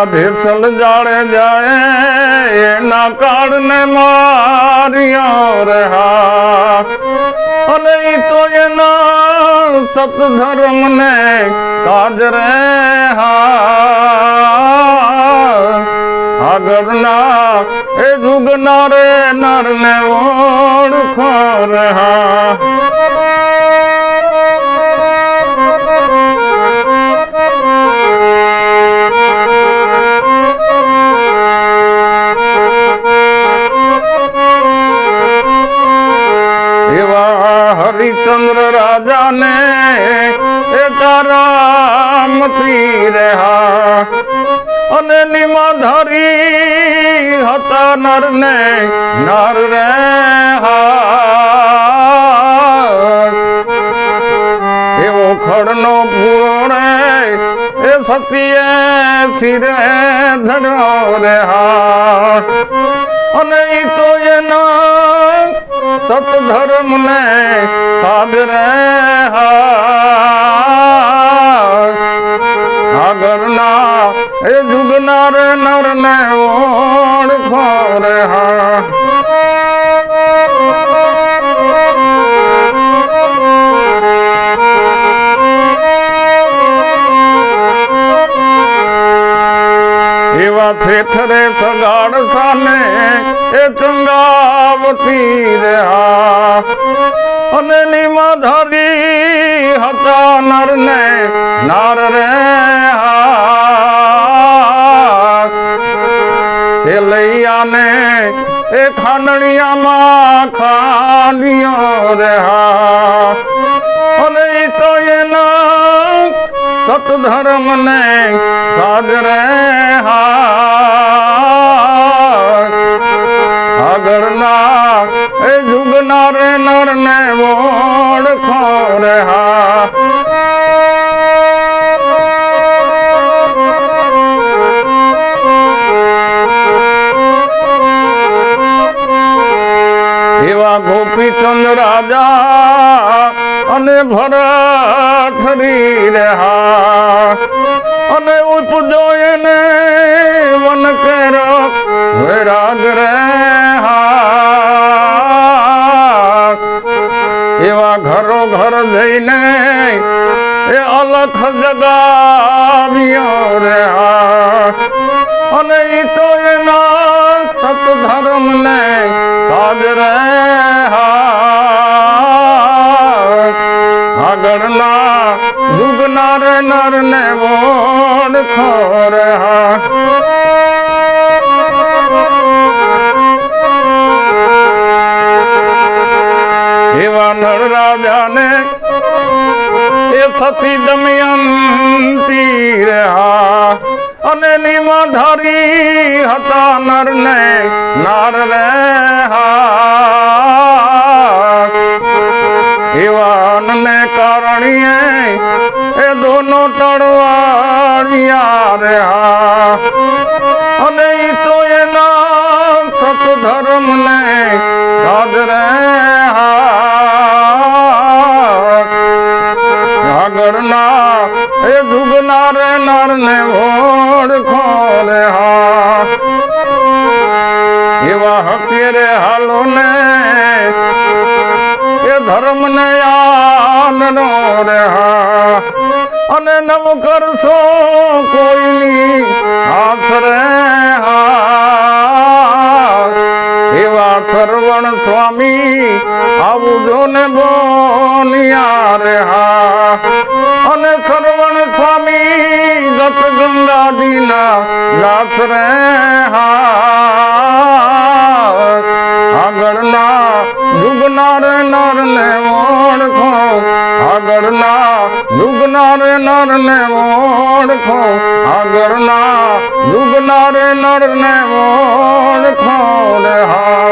રાધેસલ જાડે જાય એના કાળને માર્યા રહ્યા. અને ઈ તો એના સતધર્મને કાજ રે આગળના એ જુગના રે નરને ઓળખો રે હરિચંદ્ર રાજાને એ તારામતી રહ્યા અને નિમાધારી હતા નર ને નર રે એવો ખડનો પૂરો એ સતીએ શિરે ધરો રે હા અને તો એના સતધર્મ ને સાદ રે આગળના એ જુગના રે નર ને ઓળખો રે હા એવા શેઠ રે સગાડ સાને એ ચંગાવતી રહ્યા. અને નિમાધારી હતા નર ને નાર રે તે લઈ આને એ ખાંડણિયામાં ખાંડિયો રે સતધર્મ ને સાજ રે હા આગળના એ જુગના રે નર ને ઓળખો રે હા એવા ગોપીચંદ રાજા અને ભરથરી રહ્યા વૈરાગ રે એવા ઘરો ઘર જઈને એ અલખ જગાવ્યો રે અને એ તો એના સતધર્મ ને કાજ રે આગળના જુગના રે નર ને ઓળખો રે હા રાજાને એ સતી દમયંતી રહ્યા. અને નિમાધારી હતા નર ને નાર રે હા એવા ને કારણીએ એ દોનો ટળવાળિયા રહ્યા. અને ઈ તો એના સતધર્મ ને રાજ ઓળખો એવા હકે રે હાલો ને એ ધર્મ ને આનનો રે અને નમ કરશો કોઈની આશરે એવા સરવણ સ્વામી આવજો ને બોનિયા નાથ રે હા આગળના જુગના રે નર ને ઓળખો. આગળના જુગના રે નર ને ઓળખો. આગળના જુગના રે નર ને ઓળખો રે હા.